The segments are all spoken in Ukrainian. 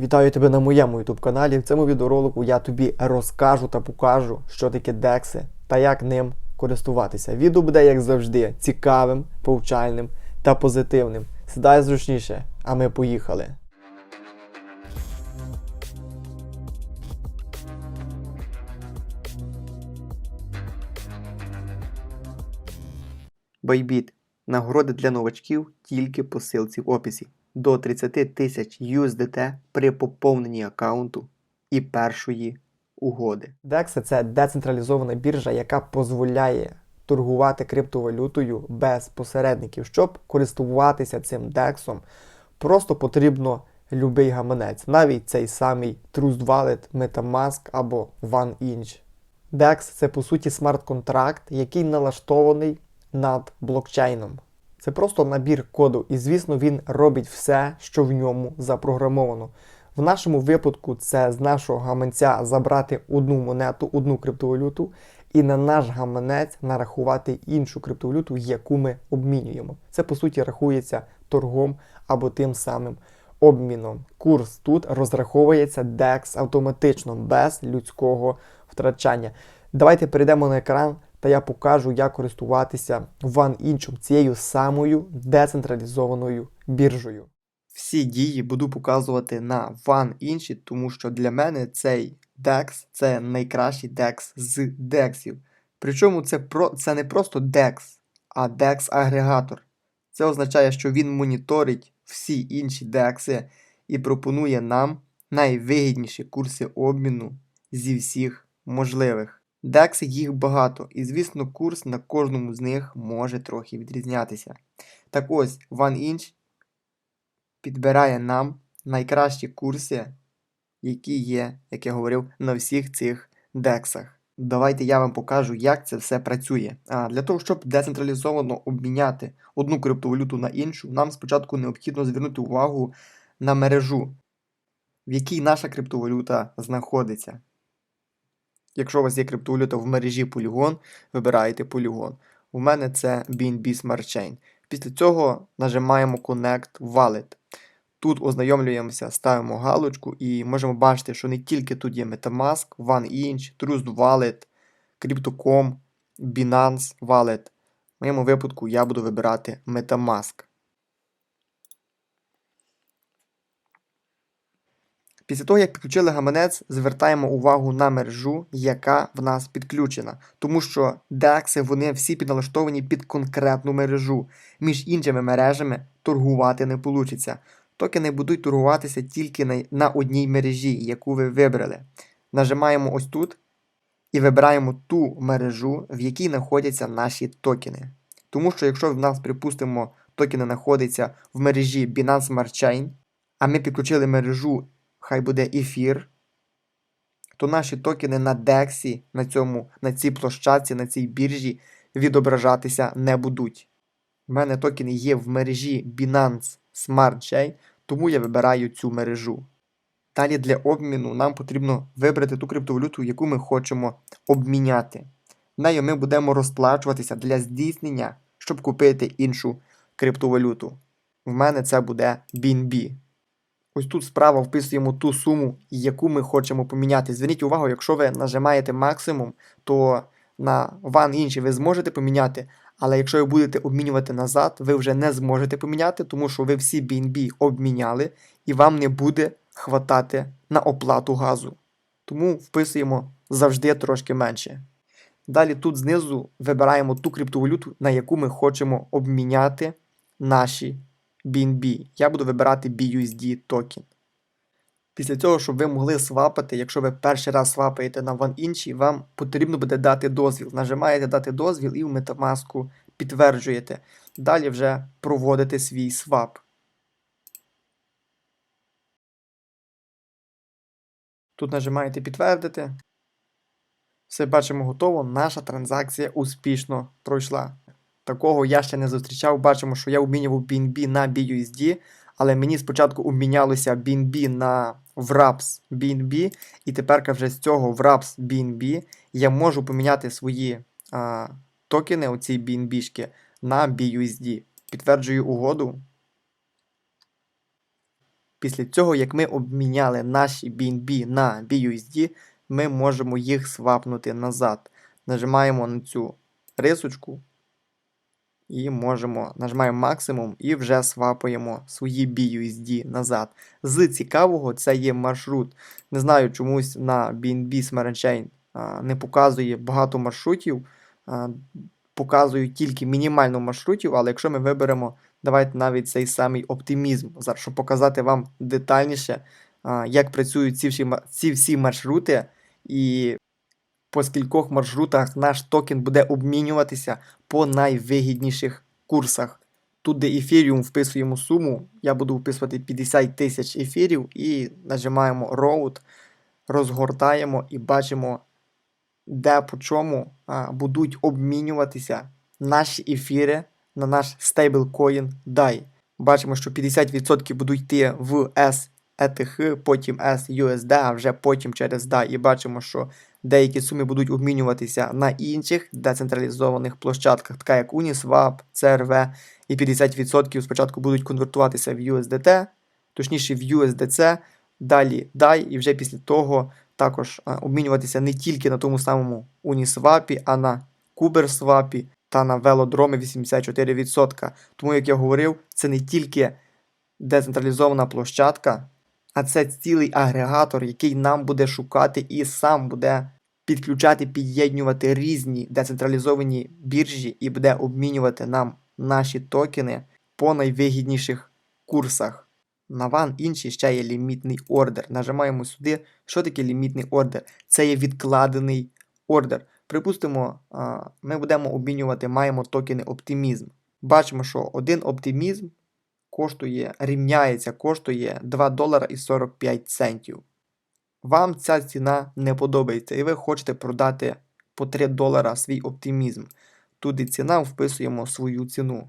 Вітаю тебе на моєму YouTube каналі. В цьому відеоролику я тобі розкажу та покажу, що таке декси та як ним користуватися. Відео буде, як завжди, цікавим, повчальним та позитивним. Сідай зручніше, а ми поїхали. Байбіт. Нагороди для новачків тільки по ссылці в описі. До 30 тисяч USDT при поповненні аккаунту і першої угоди. DEX – це децентралізована біржа, яка дозволяє торгувати криптовалютою без посередників. Щоб користуватися цим DEX, просто потрібно любий гаманець, навіть цей самий Trust Wallet, MetaMask або OneInch. DEX – це по суті смарт-контракт, який налаштований над блокчейном. Це просто набір коду, і звісно, він робить все, що в ньому запрограмовано. В нашому випадку це з нашого гаманця забрати одну монету, одну криптовалюту, і на наш гаманець нарахувати іншу криптовалюту, яку ми обмінюємо. Це по суті рахується торгом або тим самим обміном. Курс тут розраховується DEX автоматично, без людського втрачання. Давайте перейдемо на екран та я покажу, як користуватися OneInch, цією самою децентралізованою біржею. Всі дії буду показувати на OneInch, тому що для мене цей DEX це найкращий DEX з DEXів. Причому це, про, це не просто DEX, а DEX-агрегатор. Це означає, що він моніторить всі інші DEX і пропонує нам найвигідніші курси обміну зі всіх можливих. DEX їх багато, і, звісно, курс на кожному з них може трохи відрізнятися. Так ось, OneInch підбирає нам найкращі курси, які є, як я говорив, на всіх цих DEX. Давайте я вам покажу, як це все працює. А Для того, щоб децентралізовано обміняти одну криптовалюту на іншу, нам спочатку необхідно звернути увагу на мережу, в якій наша криптовалюта знаходиться. Якщо у вас є криптовалюта в мережі Polygon, вибираєте Polygon. У мене це BNB Smart Chain. Після цього нажимаємо Connect Wallet. Тут ознайомлюємося, ставимо галочку і можемо бачити, що не тільки тут є Metamask, OneInch, Trust Wallet, Crypto.com, Binance Wallet. В моєму випадку я буду вибирати Metamask. Після того, як підключили гаманець, звертаємо увагу на мережу, яка в нас підключена. Тому що DEX вони всі підналаштовані під конкретну мережу. Між іншими мережами торгувати не вийде. Токени будуть торгуватися тільки на одній мережі, яку ви вибрали. Нажимаємо ось тут і вибираємо ту мережу, в якій знаходяться наші токени. Тому що, якщо в нас, припустимо, токени знаходяться в мережі Binance Smart Chain, а ми підключили мережу хай буде ефір, то наші токени на DEX, на цьому, на цій площадці, на цій біржі відображатися не будуть. У мене токени є в мережі Binance Smart Chain, тому я вибираю цю мережу. Далі для обміну нам потрібно вибрати ту криптовалюту, яку ми хочемо обміняти. Нею ми будемо розплачуватися для здійснення, щоб купити іншу криптовалюту. В мене це буде BNB. Ось тут справа вписуємо ту суму, яку ми хочемо поміняти. Зверніть увагу, якщо ви нажимаєте максимум, то на ван інший ви зможете поміняти. Але якщо ви будете обмінювати назад, ви вже не зможете поміняти, тому що ви всі BNB обміняли і вам не буде хватати на оплату газу. Тому вписуємо завжди трошки менше. Далі тут знизу вибираємо ту криптовалюту, на яку ми хочемо обміняти наші BNB. Я буду вибирати BUSD токен. Після цього, щоб ви могли свапати, якщо ви перший раз свапаєте на OneInch, вам потрібно буде дати дозвіл. Нажимаєте дати дозвіл і в Metamask підтверджуєте. Далі вже проводите свій свап. Тут нажимаєте підтвердити. Все бачимо готово. Наша транзакція успішно пройшла. Такого я ще не зустрічав. Бачимо, що я обмінював BNB на BUSD, але мені спочатку обмінялося BNB на Wraps BNB, і тепер вже з цього Wraps BNB я можу поміняти свої а, токени, оці BNB, на BUSD. Підтверджую угоду. Після цього, як ми обміняли наші BNB на BUSD, ми можемо їх свапнути назад. Нажимаємо на цю рисочку і можемо нажимаємо максимум і вже свапаємо свої BUSD назад. З цікавого це є маршрут. Не знаю, чомусь на BNB Smart Chain не показує багато маршрутів. Показують тільки мінімально маршрутів, але якщо ми виберемо, давайте навіть цей самий оптимізм, щоб показати вам детальніше, як працюють ці всі, ці всі маршрути, і по скількох маршрутах наш токен буде обмінюватися по найвигідніших курсах. Тут, де ефіріум вписуємо суму, я буду вписувати 50 тисяч ефірів і нажимаємо Road, розгортаємо і бачимо, де по чому а, будуть обмінюватися наші ефіри на наш стейблкоін DAI. Бачимо, що 50% будуть йти в SETH, потім SUSD, а вже потім через DAI. І бачимо, що деякі суми будуть обмінюватися на інших децентралізованих площадках, така як Uniswap, CRV, і 50% спочатку будуть конвертуватися в USDT, точніше в USDC, далі DAI, і вже після того також обмінюватися не тільки на тому самому Uniswap, а на KuberSwap та на велодроми 84%. Тому, як я говорив, це не тільки децентралізована площадка, а це цілий агрегатор, який нам буде шукати і сам буде підключати, під'єднювати різні децентралізовані біржі і буде обмінювати нам наші токени по найвигідніших курсах. На ван інший ще є лімітний ордер. Нажимаємо сюди. Що таке лімітний ордер? Це є відкладений ордер. Припустимо, ми будемо обмінювати, маємо токени оптимізм. Бачимо, що один оптимізм коштує, рівняється, коштує 2 долара і 45 центів. Вам ця ціна не подобається, і ви хочете продати по 3 долара свій оптимізм. Туди ціна вписуємо свою ціну.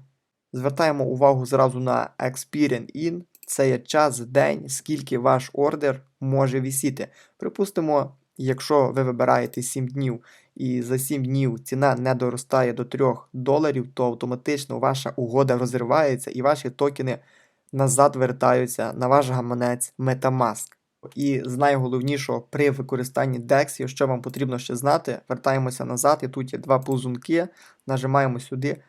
Звертаємо увагу зразу на Experience In. Це є час, день, скільки ваш ордер може висіти. Припустимо, якщо ви вибираєте 7 днів і за 7 днів ціна не доростає до 3 доларів, то автоматично ваша угода розривається і ваші токени назад вертаються на ваш гаманець Metamask. І з найголовнішого при використанні DEX, що вам потрібно ще знати, вертаємося назад, і тут є два ползунки, нажимаємо сюди.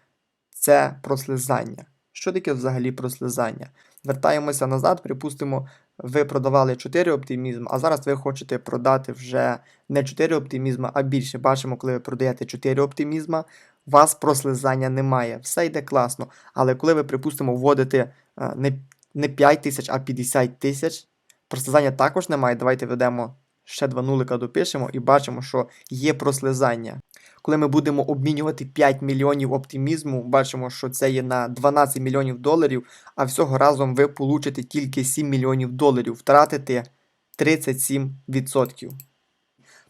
Це прослизання. Що таке взагалі прослизання? Вертаємося назад, припустимо, ви продавали 4 оптимізм, а зараз ви хочете продати вже не 4 оптимізма, а більше. Бачимо, коли ви продаєте 4 оптимізма, у вас прослизання немає. Все йде класно. Але коли ви, припустимо, вводите е, не, не 5 тисяч, а 50 тисяч, прослизання також немає. Давайте ведемо ще два нулика допишемо і бачимо, що є прослизання. Коли ми будемо обмінювати 5 мільйонів оптимізму, бачимо, що це є на 12 мільйонів доларів, а всього разом ви получите тільки 7 мільйонів доларів, втратите 37%.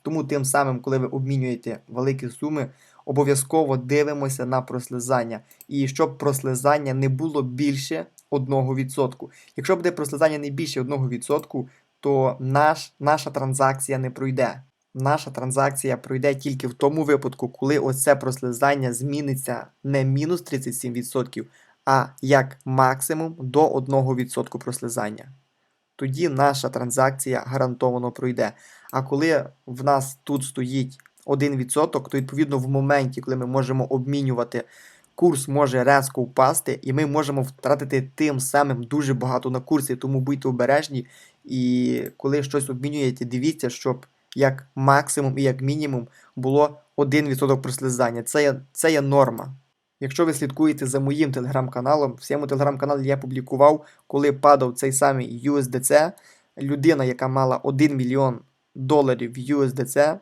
Тому тим самим, коли ви обмінюєте великі суми, обов'язково дивимося на прослизання. І щоб прослизання не було більше 1%. Якщо буде прослизання не більше 1%, то наш, наша транзакція не пройде. Наша транзакція пройде тільки в тому випадку, коли оце прослизання зміниться не мінус 37%, а як максимум до 1% прослизання. Тоді наша транзакція гарантовано пройде. А коли в нас тут стоїть 1%, то відповідно в моменті, коли ми можемо обмінювати, курс може резко впасти, і ми можемо втратити тим самим дуже багато на курсі, тому будьте обережні. І коли щось обмінюєте, дивіться, щоб як максимум і як мінімум було 1% прослизання. Це є, це є норма. Якщо ви слідкуєте за моїм телеграм-каналом, в своєму телеграм-каналі я публікував, коли падав цей самий USDC, людина, яка мала 1 мільйон доларів USDC,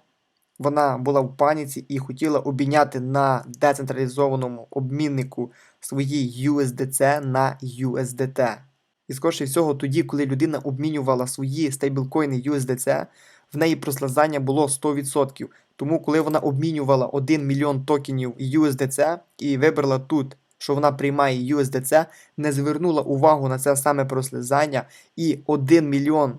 вона була в паніці і хотіла обміняти на децентралізованому обміннику свої USDC на USDT. І скоріше всього, тоді, коли людина обмінювала свої стейблкоїни USDC, в неї прослизання було 100%. Тому, коли вона обмінювала 1 мільйон токенів USDC і вибрала тут, що вона приймає USDC, не звернула увагу на це саме прослизання, і 1 мільйон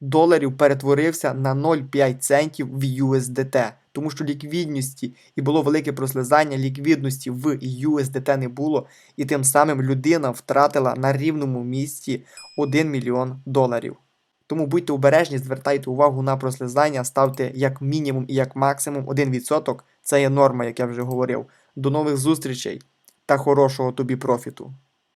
доларів перетворився на 0,5 центів в USDT. Тому що ліквідності і було велике прослизання ліквідності в USDT не було, і тим самим людина втратила на рівному місці 1 мільйон доларів. Тому будьте обережні, звертайте увагу на прослизання, ставте як мінімум і як максимум 1%. Це є норма, як я вже говорив. До нових зустрічей та хорошого тобі профіту!